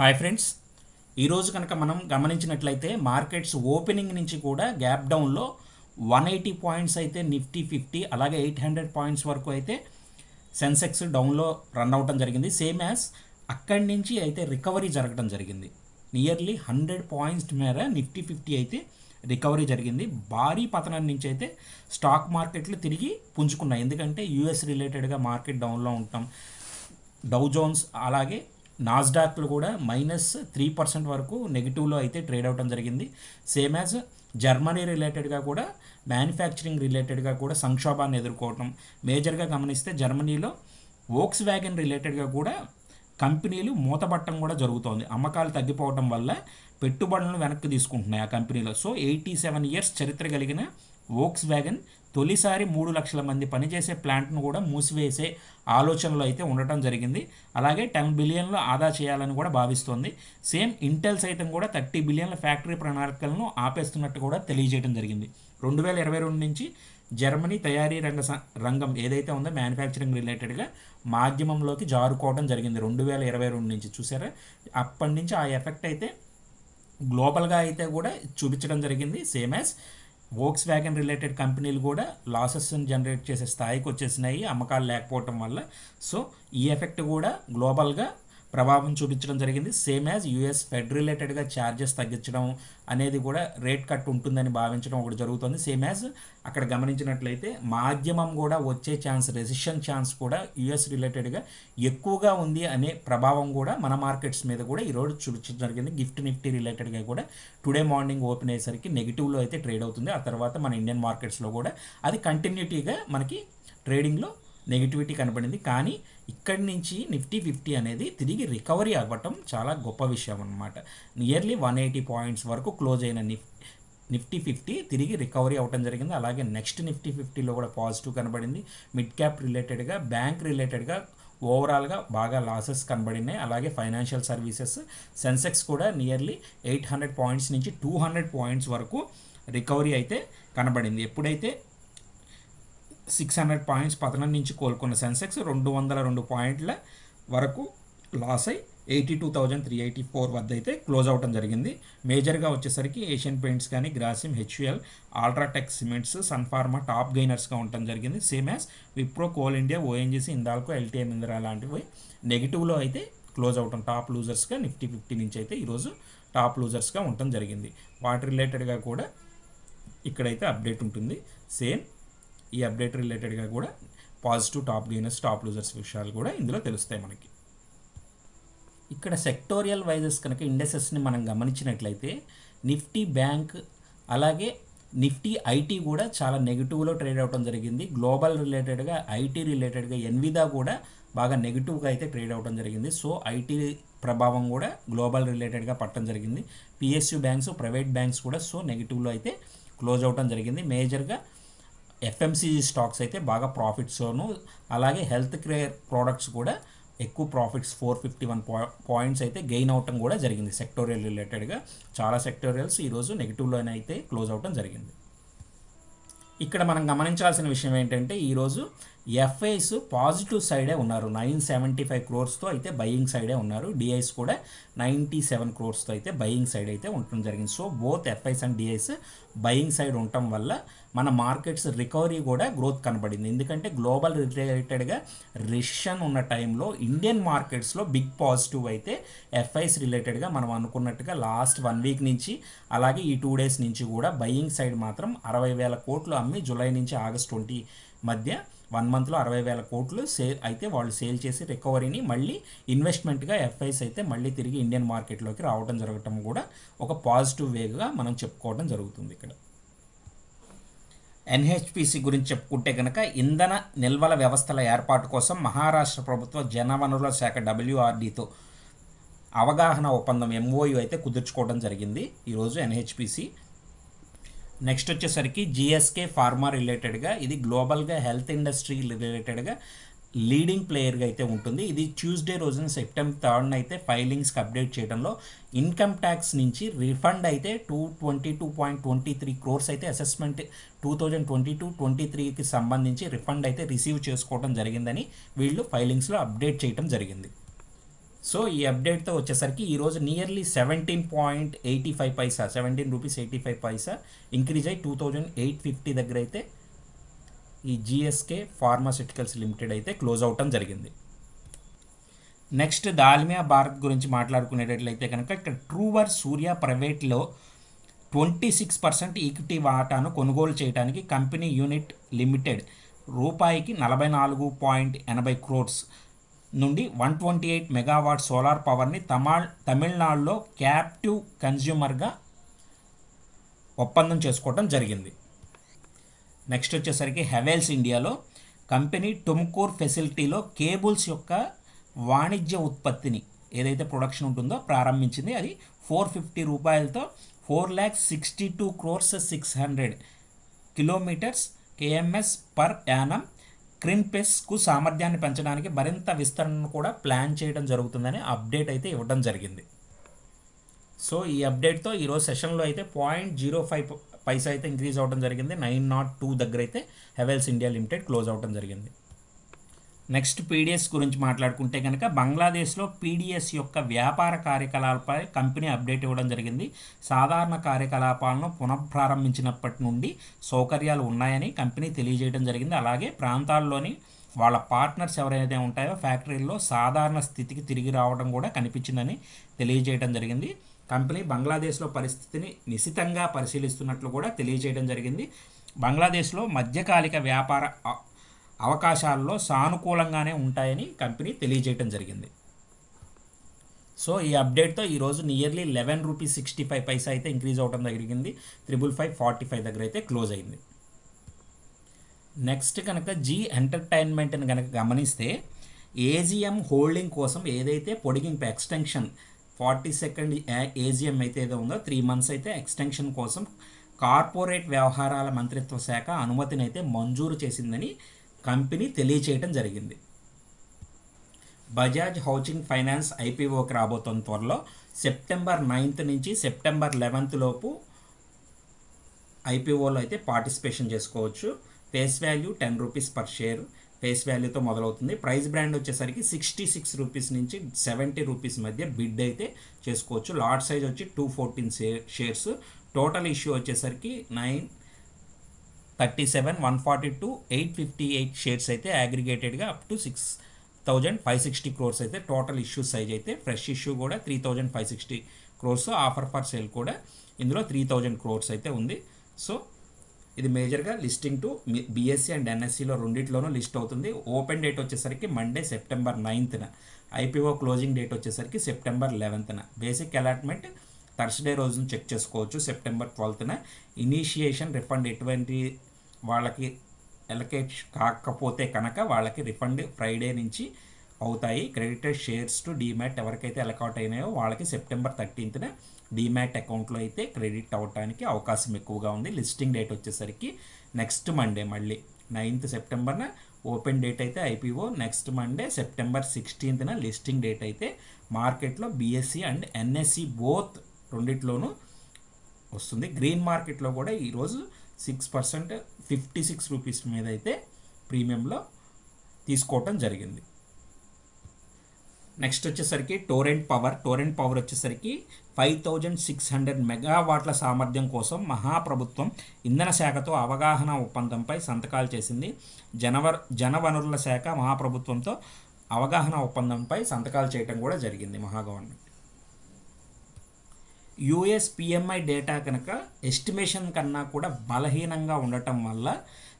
Hi friends. ఈరోజు కనుక మనం గమనించినట్లయితే మార్కెట్స్ ఓపెనింగ్ నుంచి కూడా గ్యాప్ డౌన్లో వన్ ఎయిటీ పాయింట్స్ అయితే నిఫ్టీ ఫిఫ్టీ అలాగే ఎయిట్ హండ్రెడ్ పాయింట్స్ వరకు అయితే సెన్సెక్స్ డౌన్లో రన్ అవటం జరిగింది. సేమ్ యాజ్ అక్కడి నుంచి అయితే రికవరీ జరగడం జరిగింది. నియర్లీ హండ్రెడ్ పాయింట్స్ మేర నిఫ్టీ ఫిఫ్టీ అయితే రికవరీ జరిగింది. భారీ పతనం నుంచి అయితే స్టాక్ మార్కెట్లు తిరిగి పుంజుకున్నాయి. ఎందుకంటే యూఎస్ రిలేటెడ్గా మార్కెట్ డౌన్లో ఉంటాం. డౌ జోన్స్ అలాగే నాస్డాక్లు కూడా మైనస్ త్రీ పర్సెంట్ వరకు నెగిటివ్లో అయితే ట్రేడ్ అవడం జరిగింది. సేమ్ యాజ్ జర్మనీ రిలేటెడ్గా కూడా మ్యానుఫ్యాక్చరింగ్ రిలేటెడ్గా కూడా సంక్షోభాన్ని ఎదుర్కోవటం. మేజర్గా గమనిస్తే జర్మనీలో వోక్స్ వ్యాగన్ రిలేటెడ్గా కూడా కంపెనీలు మూతపట్టడం కూడా జరుగుతోంది. అమ్మకాలు తగ్గిపోవడం వల్ల పెట్టుబడులను వెనక్కి తీసుకుంటున్నాయి ఆ కంపెనీలో. సో ఎయిటీ సెవెన్ ఇయర్స్ చరిత్ర కలిగిన వోక్స్ వ్యాగన్ తొలిసారి మూడు లక్షల మంది పనిచేసే ప్లాంట్ను కూడా మూసివేసే ఆలోచనలో అయితే ఉండటం జరిగింది. అలాగే టెన్ బిలియన్లు ఆదా చేయాలని కూడా భావిస్తోంది. సేమ్ ఇంటెల్ సైతం కూడా థర్టీ బిలియన్ల ఫ్యాక్టరీ ప్రణాళికలను ఆపేస్తున్నట్టు కూడా తెలియజేయడం జరిగింది. రెండు వేల ఇరవై రెండు నుంచి జర్మనీ తయారీ రంగ స- రంగం ఏదైతే ఉందో మ్యానుఫ్యాక్చరింగ్ రిలేటెడ్గా మాధ్యమంలోకి జారుకోవడం జరిగింది రెండు వేల ఇరవై రెండు నుంచి చూసారా? అప్పటి నుంచి ఆ ఎఫెక్ట్ అయితే గ్లోబల్గా అయితే కూడా చూపించడం జరిగింది. Same as Volkswagen related కంపెనీలు కూడా లాసెస్ని జనరేట్ చేసే స్థాయికి వచ్చేసినాయి అమ్మకాలు లేకపోవటం వల్ల. సో ఈ ఎఫెక్ట్ కూడా గ్లోబల్గా ప్రభావం చూపించడం జరిగింది. సేమ్ యాజ్ యూఎస్ ఫెడ్ రిలేటెడ్గా ఛార్జెస్ తగ్గించడం అనేది కూడా రేట్ కట్ ఉంటుందని భావించడం ఒకటి జరుగుతుంది. సేమ్ యాజ్ అక్కడ గమనించినట్లయితే మాధ్యమం కూడా వచ్చే ఛాన్స్ రెసిషన్ ఛాన్స్ కూడా యూఎస్ రిలేటెడ్గా ఎక్కువగా ఉంది అనే ప్రభావం కూడా మన మార్కెట్స్ మీద కూడా ఈరోజు చూపించడం జరిగింది. గిఫ్ట్ నిఫ్టీ రిలేటెడ్గా కూడా టుడే మార్నింగ్ ఓపెన్ అయ్యేసరికి నెగిటివ్లో అయితే ట్రేడ్ అవుతుంది. ఆ తర్వాత మన ఇండియన్ మార్కెట్స్లో కూడా అది కంటిన్యూటీగా మనకి ట్రేడింగ్లో నెగిటివిటీ కనపడింది కానీ ఇక్కడి నుంచి నిఫ్టీ ఫిఫ్టీ అనేది తిరిగి రికవరీ అవ్వటం చాలా గొప్ప విషయం అనమాట నియర్లీ వన్ ఎయిటీ పాయింట్స్ వరకు క్లోజ్ అయిన నిఫ్ నిఫ్టీ ఫిఫ్టీ తిరిగి రికవరీ అవ్వటం జరిగింది. అలాగే నెక్స్ట్ నిఫ్టీ ఫిఫ్టీలో కూడా పాజిటివ్ కనబడింది. మిడ్ క్యాప్ రిలేటెడ్గా బ్యాంక్ రిలేటెడ్గా ఓవరాల్గా బాగా లాసెస్ కనబడినాయి. అలాగే ఫైనాన్షియల్ సర్వీసెస్ సెన్సెక్స్ కూడా నియర్లీ ఎయిట్ హండ్రెడ్ పాయింట్స్ నుంచి టూ హండ్రెడ్ పాయింట్స్ వరకు రికవరీ అయితే కనబడింది. ఎప్పుడైతే సిక్స్ హండ్రెడ్ పాయింట్స్ పతనం నుంచి కోలుకున్న సెన్సెక్స్ రెండు వందల రెండు పాయింట్ల వరకు లాస్ అయి eighty two thousand three eighty four వద్ద అయితే క్లోజ్ అవటం జరిగింది. మేజర్గా వచ్చేసరికి ఏషియన్ పెయింట్స్ కానీ Grasim HUL UltraTech Cements Sun Pharma top గెయినర్స్గా ఉండటం జరిగింది. Same as Wipro Coal India ONGC Hindalco LTIM Indira లాంటివి నెగిటివ్లో అయితే క్లోజ్ అవటం టాప్ లూజర్స్గా నిఫ్టీ ఫిఫ్టీ నుంచి అయితే ఈరోజు టాప్ లూజర్స్గా ఉండటం జరిగింది. వాటి రిలేటెడ్గా కూడా ఇక్కడైతే అప్డేట్ ఉంటుంది. సేమ్ ఈ అప్డేట్ రిలేటెడ్గా కూడా positive top gainers top losers విషయాలు కూడా ఇందులో తెలుస్తాయి మనకి. ఇక్కడ సెక్టోరియల్ వైజెస్ కనుక ఇండెసెస్ని మనం గమనించినట్లయితే నిఫ్టీ బ్యాంక్ అలాగే నిఫ్టీ ఐటీ కూడా చాలా నెగిటివ్లో ట్రేడ్ అవడం జరిగింది. గ్లోబల్ రిలేటెడ్గా ఐటీ రిలేటెడ్గా ఎన్విదా కూడా బాగా నెగిటివ్గా అయితే ట్రేడ్ అవడం జరిగింది. సో ఐటీ ప్రభావం కూడా గ్లోబల్ రిలేటెడ్గా పట్టడం జరిగింది. పిఎస్యు బ్యాంక్స్ ప్రైవేట్ బ్యాంక్స్ కూడా సో నెగిటివ్లో అయితే క్లోజ్ అవడం జరిగింది. మేజర్గా ఎఫ్ఎంసీజీ స్టాక్స్ అయితే బాగా ప్రాఫిట్స్ను అలాగే హెల్త్ కేర్ ప్రోడక్ట్స్ కూడా ఎక్కువ profits four fifty one points అయితే గెయిన్ అవటం కూడా జరిగింది. సెక్టోరియల్ రిలేటెడ్గా చాలా సెక్టోరియల్స్ ఈరోజు నెగిటివ్లోనే అయితే క్లోజ్ అవటం జరిగింది. ఇక్కడ మనం గమనించాల్సిన విషయం ఏంటంటే ఈరోజు ఎఫ్ఐస్ పాజిటివ్ సైడే ఉన్నారు. నైన్ సెవెంటీ ఫైవ్ క్రోర్స్తో అయితే బయింగ్ సైడే ఉన్నారు. డిఐస్ కూడా నైంటీ సెవెన్ క్రోర్స్తో అయితే బయింగ్ సైడ్ అయితే ఉండటం జరిగింది. So both FIs and DIs buying side ఉండటం వల్ల మన మార్కెట్స్ రికవరీ కూడా గ్రోత్ కనబడింది. ఎందుకంటే గ్లోబల్ రిలేటెడ్గా రిషన్ ఉన్న టైంలో ఇండియన్ మార్కెట్స్లో బిగ్ పాజిటివ్ అయితే ఎఫ్ఐస్ రిలేటెడ్గా మనం అనుకున్నట్టుగా లాస్ట్ వన్ వీక్ నుంచి అలాగే ఈ టూ డేస్ నుంచి కూడా బయింగ్ సైడ్ మాత్రం అరవై వేల కోట్లు అమ్మి జూలై నుంచి ఆగస్ట్ ట్వంటీ మధ్య వన్ మంత్లో అరవై వేల కోట్లు సేల్ అయితే వాళ్ళు సేల్ చేసి రికవరీని మళ్ళీ ఇన్వెస్ట్మెంట్గా ఎఫ్ఐస్ అయితే మళ్ళీ తిరిగి ఇండియన్ మార్కెట్లోకి రావడం జరగటం కూడా ఒక పాజిటివ్ వేగా మనం చెప్పుకోవడం జరుగుతుంది ఇక్కడ. ఎన్హెచ్పిసి గురించి చెప్పుకుంటే కనుక ఇంధన నిల్వల వ్యవస్థల ఏర్పాటు కోసం మహారాష్ట్ర ప్రభుత్వ జనవనరుల శాఖ డబ్ల్యూఆర్డీతో అవగాహన ఒప్పందం ఎంఓయు అయితే కుదుర్చుకోవడం జరిగింది. ఈరోజు ఎన్హెచ్పిసి నెక్స్ట్ వచ్చేసరికి జిఎస్కే ఫార్మా రిలేటెడ్గా ఇది గ్లోబల్గా హెల్త్ ఇండస్ట్రీ రిలేటెడ్గా లీడింగ్ ప్లేయర్గా అయితే ఉంటుంది. ఇది ట్యూస్డే రోజున సెప్టెంబర్ థర్డ్న అయితే ఫైలింగ్స్కి అప్డేట్ చేయడంలో ఇన్కమ్ ట్యాక్స్ నుంచి రిఫండ్ అయితే two twenty two point twenty three crores అయితే assessment two thousand twenty two twenty త్రీకి సంబంధించి రిఫండ్ అయితే రిసీవ్ చేసుకోవడం జరిగిందని వీళ్ళు ఫైలింగ్స్లో అప్డేట్ చేయడం జరిగింది. సో ఈ అప్డేట్తో వచ్చేసరికి ఈరోజు nearly seventeen point eighty five paisa seventeen rupees eighty five paisa increase అయ్యి టూ థౌజండ్ ఎయిట్ ఫిఫ్టీ దగ్గర అయితే ఈ జిఎస్కే ఫార్మాసిటికల్స్ లిమిటెడ్ అయితే క్లోజ్ అవటం జరిగింది. నెక్స్ట్ దాల్మియా భారత్ గురించి మాట్లాడుకునేటట్లయితే కనుక ఇక్కడ ట్రూవర్ సూర్య ప్రైవేట్లో ట్వంటీ సిక్స్ పర్సెంట్ ఈక్విటీ వాటాను కొనుగోలు చేయడానికి కంపెనీ యూనిట్ లిమిటెడ్ రూపాయికి నలభై నాలుగు పాయింట్ ఎనభై క్రోర్స్ నుండి one twenty eight megawatt solar పవర్ని తమిళ తమిళనాడులో క్యాప్టివ్ కన్జ్యూమర్గా ఒప్పందం చేసుకోవడం జరిగింది. నెక్స్ట్ వచ్చేసరికి హెవెల్స్ ఇండియాలో కంపెనీ టుమ్కూర్ ఫెసిలిటీలో కేబుల్స్ యొక్క వాణిజ్య ఉత్పత్తిని ఏదైతే ప్రొడక్షన్ ఉంటుందో ప్రారంభించింది అది ఫోర్ ఫిఫ్టీ రూపాయలతో four lakhs sixty two crores six hundred kilometres KMs per annum క్రిన్పెస్కు సామర్థ్యాన్ని పెంచడానికి మరింత విస్తరణను కూడా ప్లాన్ చేయడం జరుగుతుందని అప్డేట్ అయితే ఇవ్వడం జరిగింది. సో ఈ అప్డేట్తో ఈరోజు సెషన్లో అయితే పాయింట్ జీరో ఫైవ్ పైసా అయితే ఇంక్రీజ్ అవ్వడం జరిగింది. నైన్ నాట్ టూ దగ్గర అయితే హెవెల్స్ ఇండియా లిమిటెడ్ క్లోజ్ అవ్వడం జరిగింది. నెక్స్ట్ పీడిఎస్ గురించి మాట్లాడుకుంటే కనుక బంగ్లాదేశ్లో పీడిఎస్ యొక్క వ్యాపార కార్యకలాపాలపై కంపెనీ అప్డేట్ ఇవ్వడం జరిగింది. సాధారణ కార్యకలాపాలను పునఃప్రారంభించినప్పటి నుండి సౌకర్యాలు ఉన్నాయని కంపెనీ తెలియజేయడం జరిగింది. అలాగే ప్రాంతాల్లోని వాళ్ళ పార్ట్నర్స్ ఎవరైతే ఉంటాయో ఫ్యాక్టరీల్లో సాధారణ స్థితికి తిరిగి రావడం కూడా కనిపించిందని తెలియజేయడం జరిగింది. కంపెనీ బంగ్లాదేశ్లో పరిస్థితిని నిశితంగా పరిశీలిస్తున్నట్లు కూడా తెలియజేయడం జరిగింది. బంగ్లాదేశ్లో మధ్యకాలిక వ్యాపార అవకాశాల్లో సానుకూలంగానే ఉంటాయని కంపెనీ తెలియజేయడం జరిగింది. సో ఈ అప్డేట్తో ఈరోజు nearly eleven rupees sixty five paisa అయితే ఇంక్రీజ్ అవడం జరిగింది. త్రిబుల్ ఫైవ్ ఫార్టీ ఫైవ్ దగ్గర అయితే క్లోజ్ అయింది. నెక్స్ట్ కనుక జీ ఎంటర్టైన్మెంట్ని కనుక గమనిస్తే ఏజిఎం హోల్డింగ్ కోసం ఏదైతే పొడిగింపు ఎక్స్టెన్షన్ ఫార్టీ సెకండ్ ఏజిఎం అయితే ఏదో ఉందో త్రీ మంత్స్ అయితే ఎక్స్టెన్షన్ కోసం కార్పొరేట్ వ్యవహారాల మంత్రిత్వ శాఖ అనుమతిని అయితే మంజూరు చేసిందని కంపెనీ తెలియచేయటం జరిగింది. బజాజ్ హౌసింగ్ ఫైనాన్స్ ఐపీఓకి రాబోతున్న త్వరలో సెప్టెంబర్ నైన్త్ నుంచి సెప్టెంబర్ లెవెన్త్ లోపు ఐపీఓలో అయితే పార్టిసిపేషన్ చేసుకోవచ్చు. Face value ten rupees per share. Face వాల్యూతో మొదలవుతుంది. ప్రైస్ బ్రాండ్ వచ్చేసరికి సిక్స్టీ సిక్స్ రూపీస్ నుంచి సెవెంటీ రూపీస్ మధ్య బిడ్ అయితే చేసుకోవచ్చు. లాట్ సైజ్ వచ్చి two fourteen shares. Total issue వచ్చేసరికి nine thirty seven one forty two eight fifty eight shares అయితే అగ్రిగేటెడ్గా up to six thousand five sixty crores అయితే total issue size అయితే fresh issue కూడా three thousand five sixty crores offer for sale కూడా ఇందులో three thousand crores అయితే ఉంది. So ఇది మేజర్గా లిస్టింగ్ టు బీఎస్సీ అండ్ ఎన్ఎస్సిలో రెండింటిలోనూ లిస్ట్ అవుతుంది. ఓపెన్ డేట్ వచ్చేసరికి మండే సెప్టెంబర్ నైన్త్న ఐపీఓ క్లోజింగ్ డేట్ వచ్చేసరికి సెప్టెంబర్ లెవెన్త్న బేసిక్ అలాట్మెంట్ థర్స్డే రోజున చెక్ చేసుకోవచ్చు సెప్టెంబర్ ట్వెల్త్న ఇనీషియేషన్ రిఫండ్ ఎటువంటి వాళ్ళకి ఎలకేట్ కాకపోతే కనుక వాళ్ళకి రిఫండ్ ఫ్రైడే నుంచి అవుతాయి. క్రెడిటెడ్ షేర్స్ టు డీమ్యాట్ ఎవరికైతే ఎలకౌట్ అయినాయో వాళ్ళకి సెప్టెంబర్ థర్టీన్త్న డీమ్యాట్ అకౌంట్లో అయితే క్రెడిట్ అవ్వడానికి అవకాశం ఎక్కువగా ఉంది. లిస్టింగ్ డేట్ వచ్చేసరికి నెక్స్ట్ మండే మళ్ళీ. నైన్త్ సెప్టెంబర్న ఓపెన్ డేట్ అయితే ఐపీఓ నెక్స్ట్ మండే సెప్టెంబర్ సిక్స్టీన్త్న లిస్టింగ్ డేట్ అయితే మార్కెట్లో బీఎస్సీ అండ్ ఎన్ఎస్సి బోత్ రెండిట్లోనూ వస్తుంది. గ్రీన్ మార్కెట్లో కూడా ఈరోజు six percent fifty six rupees మీద అయితే ప్రీమియంలో తీసుకోవటం జరిగింది. నెక్స్ట్ వచ్చేసరికి టోరెంట్ పవర్. టోరెంట్ పవర్ వచ్చేసరికి ఫైవ్ థౌజండ్ సిక్స్ హండ్రెడ్ మెగావాట్ల సామర్థ్యం కోసం మహాప్రభుత్వం ఇంధన శాఖతో అవగాహన ఒప్పందంపై సంతకాలు చేసింది. జనవర్ జనవనరుల శాఖ మహాప్రభుత్వంతో అవగాహన ఒప్పందంపై సంతకాలు చేయడం కూడా జరిగింది మహాగవర్నమెంట్. యుఎస్ పిఎంఐ డేటా కనుక ఎస్టిమేషన్ కన్నా కూడా బలహీనంగా ఉండటం వల్ల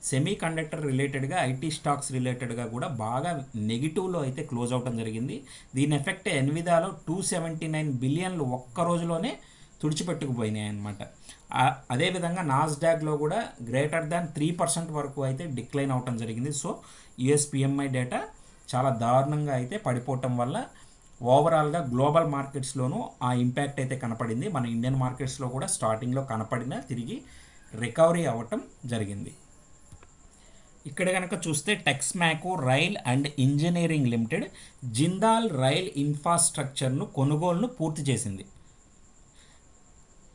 సెమీ కండక్టర్ రిలేటెడ్గా ఐటీ స్టాక్స్ రిలేటెడ్గా కూడా బాగా నెగిటివ్లో అయితే క్లోజ్ అవడం జరిగింది. దీని ఎఫెక్ట్ ఎన్విదాలో టూ సెవెంటీ నైన్ బిలియన్లు ఒక్క రోజులోనే తుడిచిపెట్టుకుపోయినాయి అనమాట అదేవిధంగా నాస్డాక్లో కూడా గ్రేటర్ దాన్ త్రీ పర్సెంట్ వరకు అయితే డిక్లైన్ అవటం జరిగింది. సో యుఎస్ పిఎంఐ డేటా చాలా దారుణంగా అయితే పడిపోవటం వల్ల ఓవరాల్గా గ్లోబల్ మార్కెట్స్లోనూ ఆ ఇంపాక్ట్ అయితే కనపడింది. మన ఇండియన్ మార్కెట్స్లో కూడా స్టార్టింగ్లో కనపడిన తిరిగి రికవరీ అవ్వటం జరిగింది. ఇక్కడ కనుక చూస్తే Texmaco rail and engineering limited Jindal rail ఇన్ఫ్రాస్ట్రక్చర్ను కొనుగోలును పూర్తి చేసింది.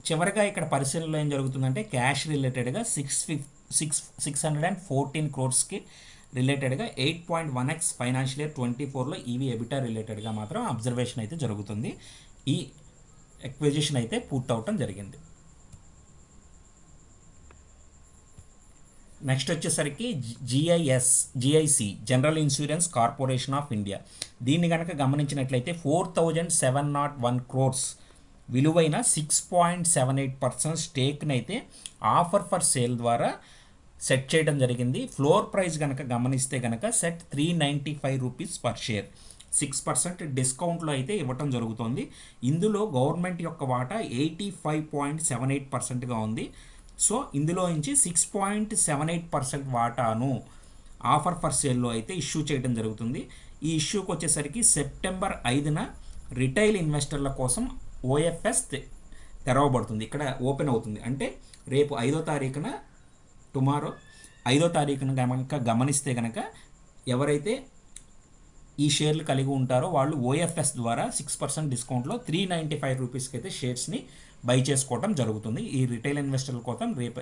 చివరిగా ఇక్కడ పరిశీలనలో ఏం జరుగుతుందంటే క్యాష్ రిలేటెడ్గా six fif six six hundred and fourteen క్రోర్స్కి రిలేటెడ్గా eight point one x financial year twenty ఫోర్లో ఈవీ ఎబిటా రిలేటెడ్గా మాత్రం అబ్జర్వేషన్ అయితే జరుగుతుంది. ఈ ఎక్విజిషన్ అయితే పూర్తవటం జరిగింది. నెక్స్ట్ వచ్చేసరికి GIS GIC general insurance corporation of India. దీన్ని కనుక గమనించినట్లయితే four thousand seven not one crores విలువైన six point seven eight percent స్టేక్ని అయితే ఆఫర్ ఫర్ సేల్ ద్వారా సెట్ చేయడం జరిగింది. ఫ్లోర్ ప్రైస్ కనుక గమనిస్తే కనుక set three ninety five rupees per share six percent డిస్కౌంట్లో అయితే ఇవ్వటం జరుగుతుంది. ఇందులో గవర్నమెంట్ యొక్క వాటా eighty five point seven eight పర్సెంట్గా ఉంది. సో ఇందులో నుంచి six point seven eight percent వాటాను ఆఫర్ ఫర్ సేల్లో అయితే ఇష్యూ చేయడం జరుగుతుంది. ఈ ఇష్యూకి వచ్చేసరికి సెప్టెంబర్ ఐదున రిటైల్ ఇన్వెస్టర్ల కోసం ఓఎఫ్ఎస్ తెరవబడుతుంది. ఇక్కడ ఓపెన్ అవుతుంది. అంటే రేపు ఐదో తారీఖున టుమారో ఐదో తారీఖున కనుక గమనిస్తే కనుక ఎవరైతే ఈ షేర్లు కలిగి ఉంటారో వాళ్ళు ఓఎఫ్ఎస్ ద్వారా సిక్స్ పర్సెంట్ డిస్కౌంట్లో త్రీ నైంటీ ఫైవ్ రూపీస్కి అయితే షేర్స్ని బై చేసుకోవడం జరుగుతుంది. ఈ రిటైల్ ఇన్వెస్టర్ల కోసం రేపు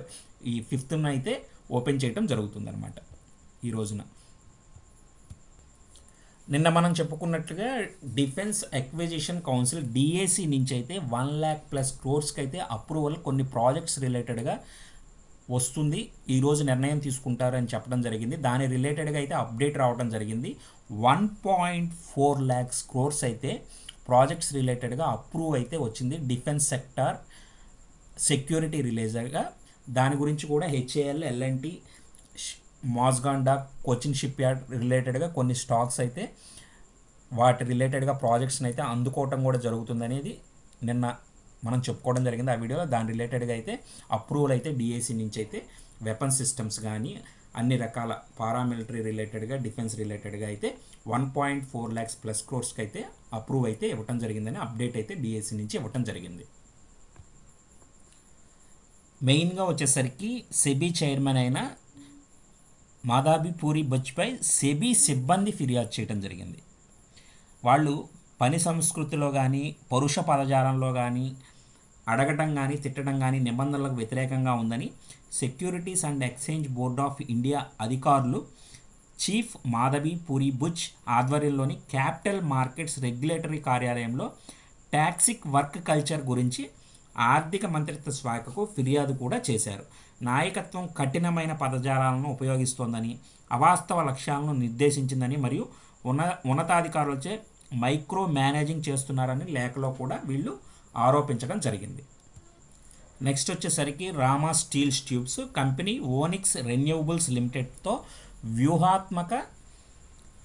ఈ ఫిఫ్త్న అయితే ఓపెన్ చేయడం జరుగుతుంది అనమాట ఈ రోజున. నిన్న మనం చెప్పుకున్నట్లుగా డిఫెన్స్ ఎక్విజిషన్ కౌన్సిల్ డిఏసి నుంచి అయితే వన్ ల్యాక్ ప్లస్ క్రోర్స్కి అయితే అప్రూవల్ కొన్ని ప్రాజెక్ట్స్ రిలేటెడ్గా వస్తుంది ఈరోజు నిర్ణయం తీసుకుంటారని చెప్పడం జరిగింది. దాని రిలేటెడ్గా అయితే అప్డేట్ రావడం జరిగింది. One point four lakhs crores అయితే ప్రాజెక్ట్స్ రిలేటెడ్గా అప్రూవ్ అయితే వచ్చింది. డిఫెన్స్ సెక్టార్ సెక్యూరిటీ రిలేజర్గా. దాని గురించి కూడా HAL L and T Mazagon Cochin shipyard రిలేటెడ్గా కొన్ని స్టాక్స్ అయితే వాటి రిలేటెడ్గా ప్రాజెక్ట్స్ని అయితే అందుకోవటం కూడా జరుగుతుందనేది నిన్న మనం చెప్పుకోవడం జరిగింది ఆ వీడియోలో. దాని రిలేటెడ్గా అయితే అప్రూవల్ అయితే డిఏసీ నుంచి అయితే వెపన్ సిస్టమ్స్ కానీ అన్ని రకాల పారామిలిటరీ రిలేటెడ్గా డిఫెన్స్ రిలేటెడ్గా అయితే one point four lakhs plus క్రోర్స్కి అయితే అప్రూవ్ అయితే ఇవ్వటం జరిగిందని అప్డేట్ అయితే డిఏసీ నుంచి ఇవ్వటం జరిగింది. మెయిన్గా వచ్చేసరికి సెబీ చైర్మన్ అయిన మాదాబి పూరి బచ్పై సెబీ సిబ్బంది ఫిర్యాదు చేయడం జరిగింది. వాళ్ళు పని సంస్కృతిలో కానీ పరుష పదజాలంలో కానీ అడగటం కానీ తిట్టడం కానీ నిబంధనలకు వ్యతిరేకంగా ఉందని securities and exchange board of India అధికారులు చీఫ్ మాధవి పూరి బుచ్ ఆధ్వర్యంలోని క్యాపిటల్ మార్కెట్స్ రెగ్యులేటరీ కార్యాలయంలో టాక్సిక్ వర్క్ కల్చర్ గురించి ఆర్థిక మంత్రిత్వ శాఖకు ఫిర్యాదు కూడా చేశారు. నాయకత్వం కఠినమైన పదజాలాలను ఉపయోగిస్తోందని అవాస్తవ లక్ష్యాలను నిర్దేశించిందని మరియు ఉన్న ఉన్నతాధికారులచే మైక్రో మేనేజింగ్ చేస్తున్నారని లేఖలో కూడా వీళ్ళు ఆరోపించడం జరిగింది. నెక్స్ట్ వచ్చేసరికి Rama steel tubes company Onyx renewables లిమిటెడ్తో వ్యూహాత్మక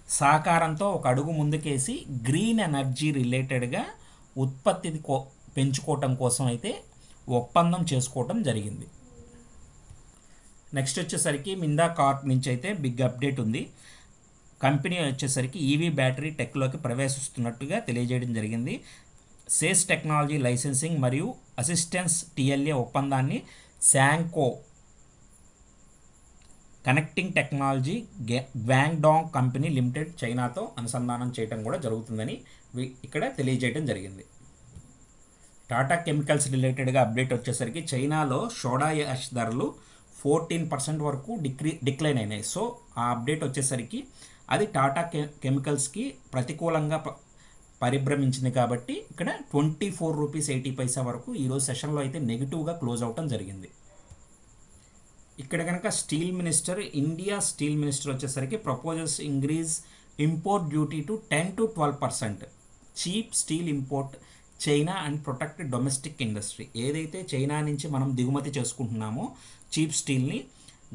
సహకారంతో ఒక అడుగు ముందుకేసి గ్రీన్ ఎనర్జీ రిలేటెడ్గా ఉత్పత్తి కో పెంచుకోవటం కోసం అయితే ఒప్పందం చేసుకోవటం జరిగింది. నెక్స్ట్ వచ్చేసరికి మిందా కార్ట్ నుంచి అయితే బిగ్ అప్డేట్ ఉంది. కంపెనీ వచ్చేసరికి ఈవీ బ్యాటరీ టెక్లోకి ప్రవేశిస్తున్నట్టుగా తెలియజేయడం జరిగింది. సేస్ టెక్నాలజీ లైసెన్సింగ్ మరియు అసిస్టెన్స్ టిఎల్ఏ ఒప్పందాన్ని శాంకో connecting technology Guangdong company limited చైనాతో అనుసంధానం చేయడం కూడా జరుగుతుందని ఇక్కడ తెలియజేయడం జరిగింది. టాటా కెమికల్స్ రిలేటెడ్గా అప్డేట్ వచ్చేసరికి చైనాలో సోడా యాష్ ధరలు ఫోర్టీన్ పర్సెంట్ వరకు డిక్రీ డిక్లైన్ అయినాయి. సో ఆ అప్డేట్ వచ్చేసరికి అది టాటా కె కెమికల్స్కి ప్రతికూలంగా పరిభ్రమించింది కాబట్టి ఇక్కడ twenty four rupees eighty paisa వరకు ఈరోజు సెషన్లో అయితే నెగిటివ్గా క్లోజ్ అవటం జరిగింది. ఇక్కడ కనుక steel minister India steel minister వచ్చేసరికి proposals increase import duty to ten to twelve percent. Cheap steel import China and protect domestic industry. ఏదైతే చైనా నుంచి మనం దిగుమతి చేసుకుంటున్నామో చీప్ స్టీల్ని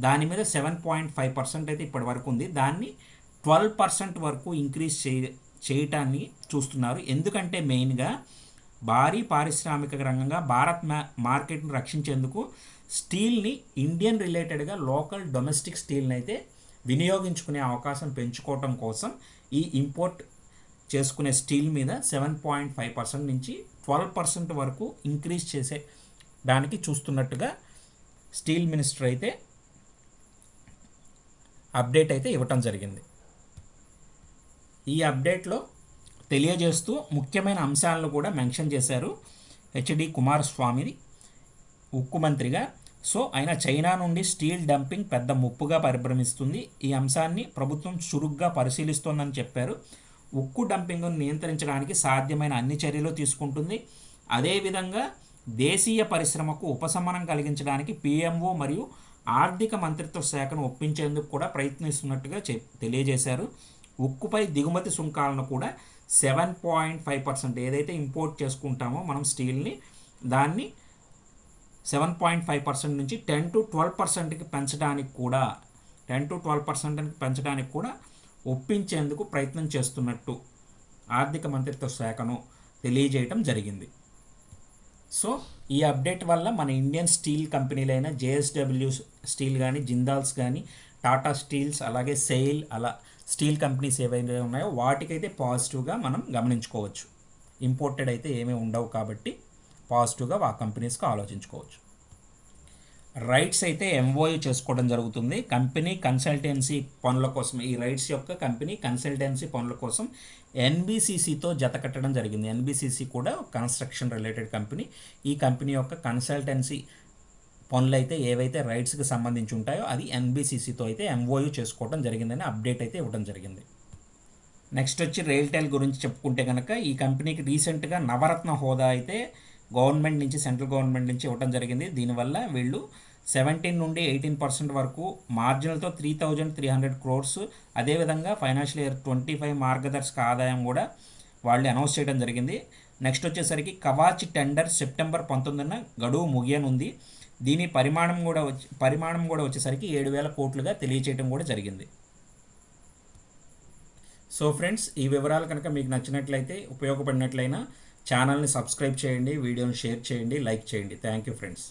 దాని మీద సెవెన్ పాయింట్ ఫైవ్ పర్సెంట్ అయితే ఇప్పటి వరకు ఉంది. దాన్ని ట్వెల్వ్ పర్సెంట్ వరకు ఇంక్రీజ్ చేయ చేయటాన్ని చూస్తున్నారు. ఎందుకంటే మెయిన్గా భారీ పారిశ్రామిక రంగంగా భారత్ మా మార్కెట్ను రక్షించేందుకు స్టీల్ని ఇండియన్ రిలేటెడ్గా లోకల్ డొమెస్టిక్ స్టీల్ని అయితే వినియోగించుకునే అవకాశం పెంచుకోవటం కోసం ఈ ఇంపోర్ట్ చేసుకునే స్టీల్ మీద సెవెన్ పాయింట్ ఫైవ్ పర్సెంట్ నుంచి ట్వెల్వ్ పర్సెంట్ వరకు ఇంక్రీజ్ చేసే దానికి చూస్తున్నట్టుగా స్టీల్ మినిస్టర్ అయితే అప్డేట్ అయితే ఇవ్వటం జరిగింది. ఈ అప్డేట్లో తెలియజేస్తూ ముఖ్యమైన అంశాలను కూడా మెన్షన్ చేశారు హెచ్డి కుమారస్వామిని ఉక్కు మంత్రిగా. సో ఆయన చైనా నుండి స్టీల్ డంపింగ్ పెద్ద ముప్పుగా పరిభ్రమిస్తుంది. ఈ అంశాన్ని ప్రభుత్వం చురుగ్గా పరిశీలిస్తోందని చెప్పారు. ఉక్కు డంపింగ్ను నియంత్రించడానికి సాధ్యమైన అన్ని చర్యలు తీసుకుంటుంది. అదేవిధంగా దేశీయ పరిశ్రమకు ఉపశమనం కలిగించడానికి పిఎంఓ మరియు ఆర్థిక మంత్రిత్వ శాఖను ఒప్పించేందుకు కూడా ప్రయత్నిస్తున్నట్టుగా చె తెలియజేశారు. ఉక్కుపై దిగుమతి సుంకాలను కూడా సెవెన్ పాయింట్ ఫైవ్ పర్సెంట్ ఏదైతే ఇంపోర్ట్ చేసుకుంటామో మనం స్టీల్ని దాన్ని సెవెన్ పాయింట్ ఫైవ్ పర్సెంట్ నుంచి టెన్ టు ట్వెల్వ్ పర్సెంట్కి పెంచడానికి కూడా టెన్ టు ట్వెల్వ్ పర్సెంట్కి పెంచడానికి కూడా ఒప్పించేందుకు ప్రయత్నం చేస్తున్నట్టు ఆర్థిక మంత్రిత్వ శాఖను తెలియజేయటం జరిగింది. సో ఈ అప్డేట్ వల్ల మన ఇండియన్ స్టీల్ కంపెనీలైన జేఎస్డబ్ల్యూ స్టీల్ కానీ జిందాల్స్ కానీ టాటా స్టీల్స్ అలాగే సెయిల్ అలా స్టీల్ కంపెనీస్ ఏవైతే ఉన్నాయో వాటికైతే పాజిటివ్గా మనం గమనించుకోవచ్చు. ఇంపోర్టెడ్ అయితే ఏమీ ఉండవు కాబట్టి పాజిటివ్గా ఆ కంపెనీస్కి ఆలోచించుకోవచ్చు. రైట్స్ అయితే ఎంఓయూ చేసుకోవడం జరుగుతుంది. కంపెనీ కన్సల్టెన్సీ పనుల కోసం ఈ రైట్స్ యొక్క కంపెనీ కన్సల్టెన్సీ పనుల కోసం ఎన్బిసిసితో జత కట్టడం జరిగింది. ఎన్బిసిసి కూడా కన్స్ట్రక్షన్ రిలేటెడ్ కంపెనీ. ఈ కంపెనీ యొక్క కన్సల్టెన్సీ పనులు అయితే ఏవైతే రైట్స్కి సంబంధించి ఉంటాయో అది ఎన్బిసిసితో అయితే ఎంఓయూ చేసుకోవడం జరిగిందని అప్డేట్ అయితే ఇవ్వడం జరిగింది. నెక్స్ట్ వచ్చి రైల్టెల్ గురించి చెప్పుకుంటే కనుక ఈ కంపెనీకి రీసెంట్గా నవరత్న హోదా అయితే గవర్నమెంట్ నుంచి సెంట్రల్ గవర్నమెంట్ నుంచి ఇవ్వడం జరిగింది. దీనివల్ల వీళ్ళు సెవెంటీన్ నుండి ఎయిటీన్ పర్సెంట్ వరకు మార్జినల్తో three thousand three hundred crores అదేవిధంగా ఫైనాన్షియల్ ఇయర్ ట్వంటీ ఫైవ్ మార్గదర్శక ఆదాయం కూడా వాళ్ళు అనౌన్స్ చేయడం జరిగింది. నెక్స్ట్ వచ్చేసరికి కవాచి టెండర్ సెప్టెంబర్ పంతొమ్మిదిన గడువు ముగియనుంది. దీని పరిమాణం కూడా వచ్చి పరిమాణం కూడా వచ్చేసరికి ఏడు వేల కోట్లుగా తెలియచేయడం కూడా జరిగింది. సో ఫ్రెండ్స్ ఈ వివరాలు కనుక మీకు నచ్చినట్లయితే ఉపయోగపడినట్లయినా ఛానల్ని సబ్స్క్రైబ్ చేయండి వీడియోని షేర్ చేయండి లైక్ చేయండి. Thank you friends